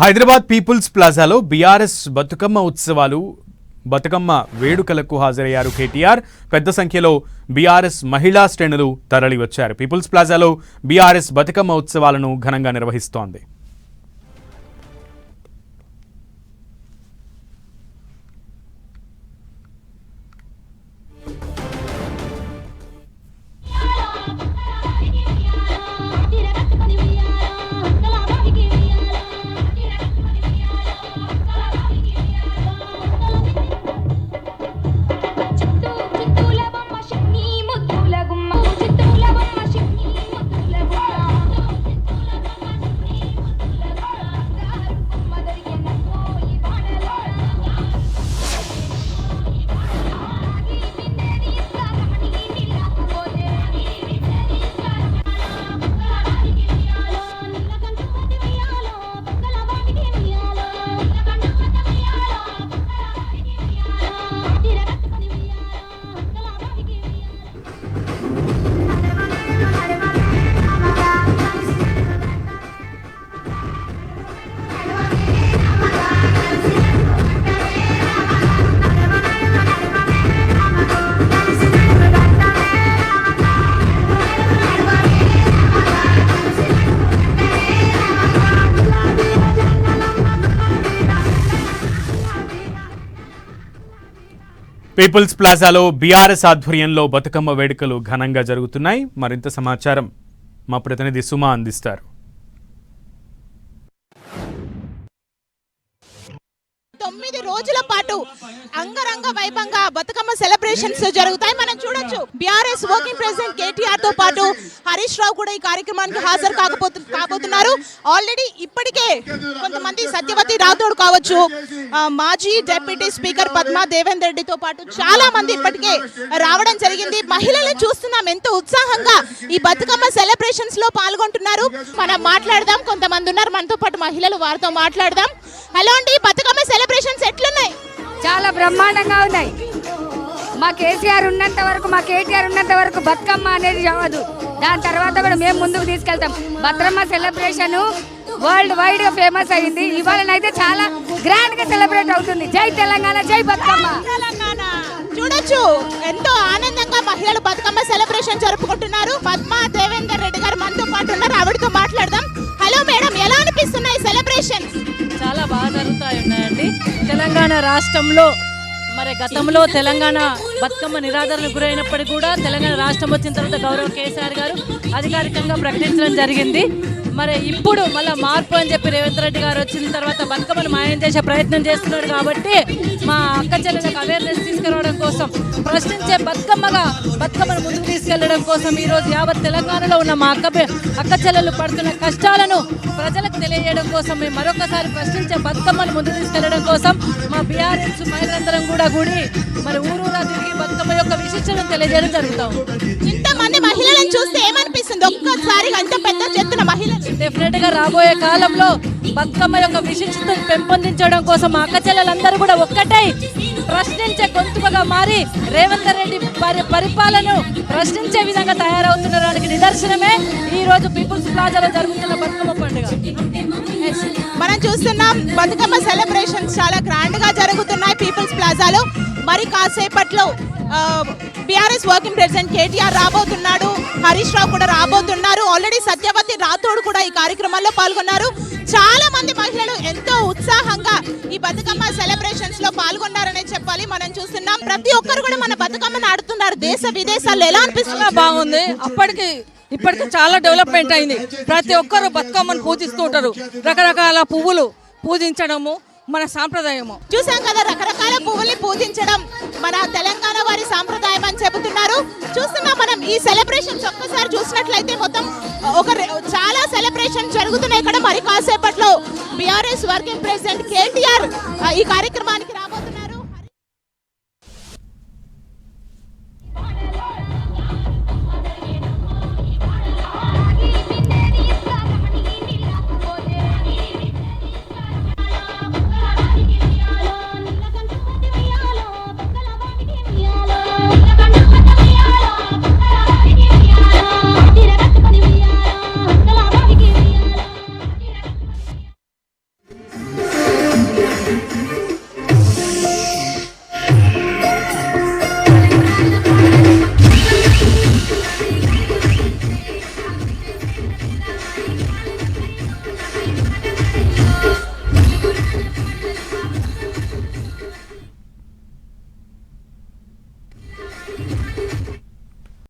Hyderabad people's ప్లాజాలో BRS Bathukamma ఉత్సవాలు బతుకమ్మ వేడుకలకు హాజరయ్యారు కేటీఆర్. పెద్ద సంఖ్యలో బీఆర్ఎస్ మహిళా శ్రేణులు తరలివచ్చారు. పీపుల్స్ ప్లాజాలో బీఆర్ఎస్ బతుకమ్మ ఉత్సవాలను ఘనంగా నిర్వహిస్తోంది. పీపుల్స్ ప్లాజాలో బీఆర్ఎస్ ఆధ్వర్యంలో బతుకమ్మ వేడుకలు ఘనంగా జరుగుతున్నాయి. మరింత సమాచారం మా ప్రతినిధి సుమా అందిస్తారు. రోజుల పాటు అంగరంగ వైభవంగా బతుకమ్మ సెలబ్రేషన్స్ జరుగుతాయి. మనం చూడొచ్చు. బీఆర్ఎస్ వర్కింగ్ ప్రెసిడెంట్ కేటీఆర్తో పాటు హరీష్ రావు కూడా ఈ కార్యక్రమానికి హాజరు కాకపోతు కాబోతున్నారు. ఆల్రెడీ ఇప్పటికే కొంతమంది సత్యవతి రాథోడ్ కావచ్చు మాజీ డిప్యూటీ స్పీకర్ పద్మా దేవేందర్ రెడ్డితో పాటు చాలా మంది ఇప్పటికే రావడం జరిగింది. మహిళలు చూస్తున్నాం. ఎంతో ఉత్సాహంగా ఈ బతుకమ్మ సెలబ్రేషన్స్లో పాల్గొంటున్నారు. మనం మాట్లాడదాం. కొంతమంది ఉన్నారు. మనతో పాటు మహిళలు వారితో మాట్లాడదాం. హలో అండి. బతుకమ్మ సెలబ్రేషన్స్ ఎట్లున్నాయి? చాలా బ్రహ్మాండంగా ఉన్నాయి. మా కేసీఆర్ ఉన్నంత వరకు మా కేటీఆర్ ఉన్నంత వరకు బతుకమ్మ అనేది చదవదు దాని తర్వాత కూడా మేము ముందుకు తీసుకెళ్తాం. బతుకమ్మ సెలబ్రేషన్ వరల్డ్ వైడ్గా ఫేమస్ అయింది. ఇవాళనైతే చాలా గ్రాండ్గా సెలబ్రేట్ అవుతుంది. జై తెలంగాణ జై బతుకమ్మ. చూడొచ్చు. ఎంతో ఆనందంగా మహిళలు బతుకమ్మ సెలబ్రేషన్ జరుపుకుంటున్నారు. పద్మా దేవేందర్ రెడ్డి గారు మనతో పాటు ఉన్నారు. ఆవిడతో మాట్లాడదాం. తెలంగాణ రాష్ట్రంలో మరి గతంలో తెలంగాణ బతుకమ్మ నిరాదరణకు గురైనప్పటికీ కూడా తెలంగాణ రాష్ట్రం వచ్చిన తర్వాత గౌరవ కేసీఆర్ గారు అధికారికంగా ప్రకటించడం జరిగింది. మరి ఇప్పుడు మళ్ళీ మార్పు అని చెప్పి రేవంత్ రెడ్డి గారు వచ్చిన తర్వాత బతుకమ్మను మాయం చేసే ప్రయత్నం చేస్తున్నారు కాబట్టి మా అక్క చెల్లెలకు అవేర్నెస్ తీసుకురావడం కోసం ప్రశ్నించే బతుకమ్మగా బతుకమ్మను ముందుకు తీసుకెళ్ళడం కోసం ఈరోజు యావత్ తెలంగాణలో ఉన్న మా అక్క అక్క చెల్లెలు పడుతున్న కష్టాలను ప్రజలకు తెలియజేయడం కోసం మేము మరొకసారి ప్రశ్నించే బతుకమ్మను ముందుకు తీసుకెళ్ళడం కోసం మా బీఆర్ఎస్ మహిళలందరం కూడా కూడి మరి ఊరూరా తిరిగి బతుకమ్మ యొక్క విశిష్టను తెలియజేయడం జరుగుతాం ఇంతమంది మహిళలను చూస్తే ఏమనిపిస్తుంది? ఒక్కసారి అంత పెద్ద చెత్తున మహిళలు డెఫినెట్గా రాబోయే కాలంలో బతుకమ్మ యొక్క విశిష్టతను పెంపొందించడం కోసం అక్క చెల్లెలందరూ కూడా ఒక్కటై ప్రశ్నించే గొంతుకగా మారి రేవంత్ రెడ్డి పరి పరిపాలనను ప్రశ్నించే విధంగా తయారవుతున్నడానికి నిదర్శనమే ఈ రోజు పీపుల్స్ ప్లాజాలో జరుగుతున్న బతుకమ్మ పండుగ. మనం చూస్తున్నాం బతుకమ్మ సెలబ్రేషన్స్ చాలా గ్రాండ్గా జరుగుతున్నాయి పీపుల్స్ ప్లాజాలో. మరి కాసేపట్లో బీఆర్ఎస్ వర్కింగ్ ప్రెసిడెంట్ కేటీఆర్ రాబోతున్నాడు హరీష్ రావు కూడా రాబోతున్నారు. ఆల్రెడీ సత్యవ రాథోడ్ కూడా ఈ కార్యక్రమంలో పాల్గొన్నారు. చాలా మంది మహిళలు ఎంతో ఉత్సాహంగా ఈ బతుకమ్మ సెలబ్రేషన్స్లో పాల్గొన్నారనే చెప్పాలి. మనం చూస్తున్నాం ప్రతి ఒక్కరు కూడా మన బతుకమ్మను ఆడుతున్నారు. దేశ విదేశాల్లో ఎలా అనిపిస్తుంది. బాగుంది. అప్పటికి ఇప్పటికి చాలా డెవలప్మెంట్ అయింది. ప్రతి ఒక్కరు బతుకమ్మను పూజిస్తూ ఉంటారు. రకరకాల పువ్వులు పూజించడము మన సాంప్రదాయము. చూసాం కదా రకరకాల పువ్వుల్ని పూజించడం మన తెలంగాణ వారి సాంప్రదాయం అని చెబుతున్నారు. చూస్తున్నాం మనం ఈ సెలబ్రేషన్స్ ఒక్కసారి చూసినట్లయితే మొత్తం ఒక రె- జరుగుతున్నాయి ఇక్కడ. మరి కాసేపట్లో బీఆర్ఎస్ వర్కింగ్ ప్రెసిడెంట్ కేటీఆర్ ఈ కార్యక్రమం